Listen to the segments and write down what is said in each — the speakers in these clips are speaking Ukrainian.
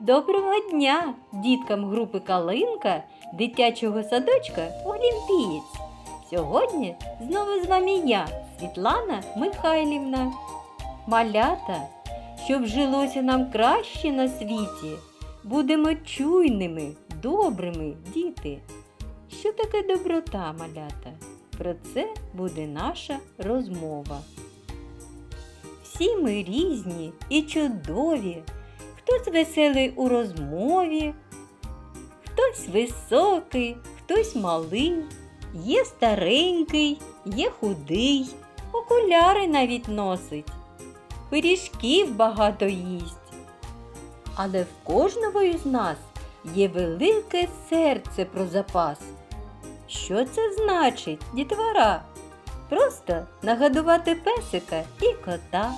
Доброго дня діткам групи Калинка дитячого садочка Олімпієць. Сьогодні знову з вами я, Світлана Михайлівна. Малята, щоб жилося нам краще на світі, будемо чуйними, добрими, діти. Що таке доброта, малята? Про це буде наша розмова. Всі ми різні і чудові. Хтось веселий у розмові, хтось високий, хтось малий, є старенький, є худий, окуляри навіть носить, пиріжків багато їсть. Але в кожного із нас є велике серце про запас. Що це значить, дітвора? Просто нагодувати песика і кота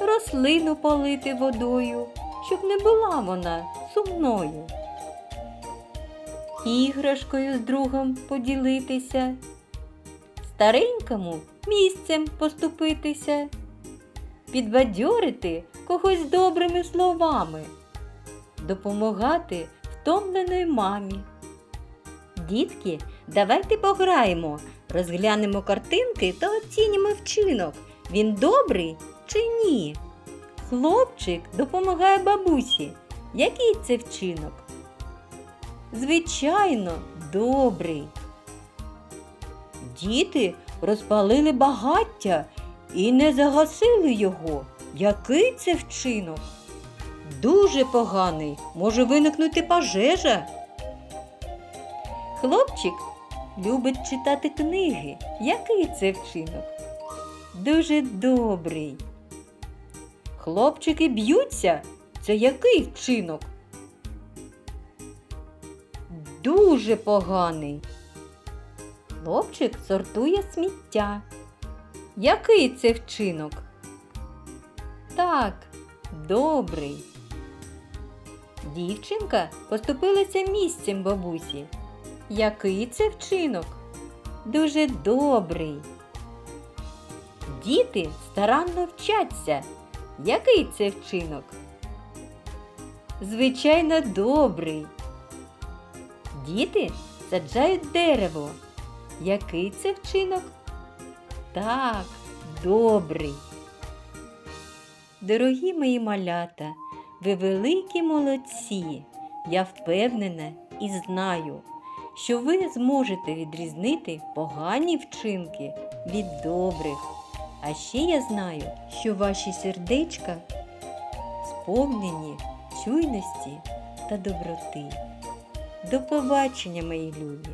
рослину полити водою, щоб не була вона сумною. Іграшкою з другом поділитися, старенькому місцем поступитися, підбадьорити когось добрими словами, допомагати втомленої мамі. Дітки, давайте пограємо, розглянемо картинки та оцінимо вчинок. Він добрий чи ні? Хлопчик допомагає бабусі. Який це вчинок? Звичайно, добрий. Діти розпалили багаття і не загасили його. Який це вчинок? Дуже поганий, може виникнути пожежа. Хлопчик любить читати книги. Який це вчинок? Дуже добрий. Хлопчики б'ються. Це який вчинок? Дуже поганий. Хлопчик сортує сміття. Який це вчинок? Так, добрий. Дівчинка поступилася місцем бабусі. Який це вчинок? Дуже добрий. Діти старанно вчаться. Який це вчинок? Звичайно, добрий. Діти саджають дерево. Який це вчинок? Так, добрий. Дорогі мої малята, ви великі молодці. Я впевнена і знаю, що ви зможете відрізнити погані вчинки від добрих. А ще я знаю, що ваші сердечка сповнені чуйності та доброти. До побачення, мої любі!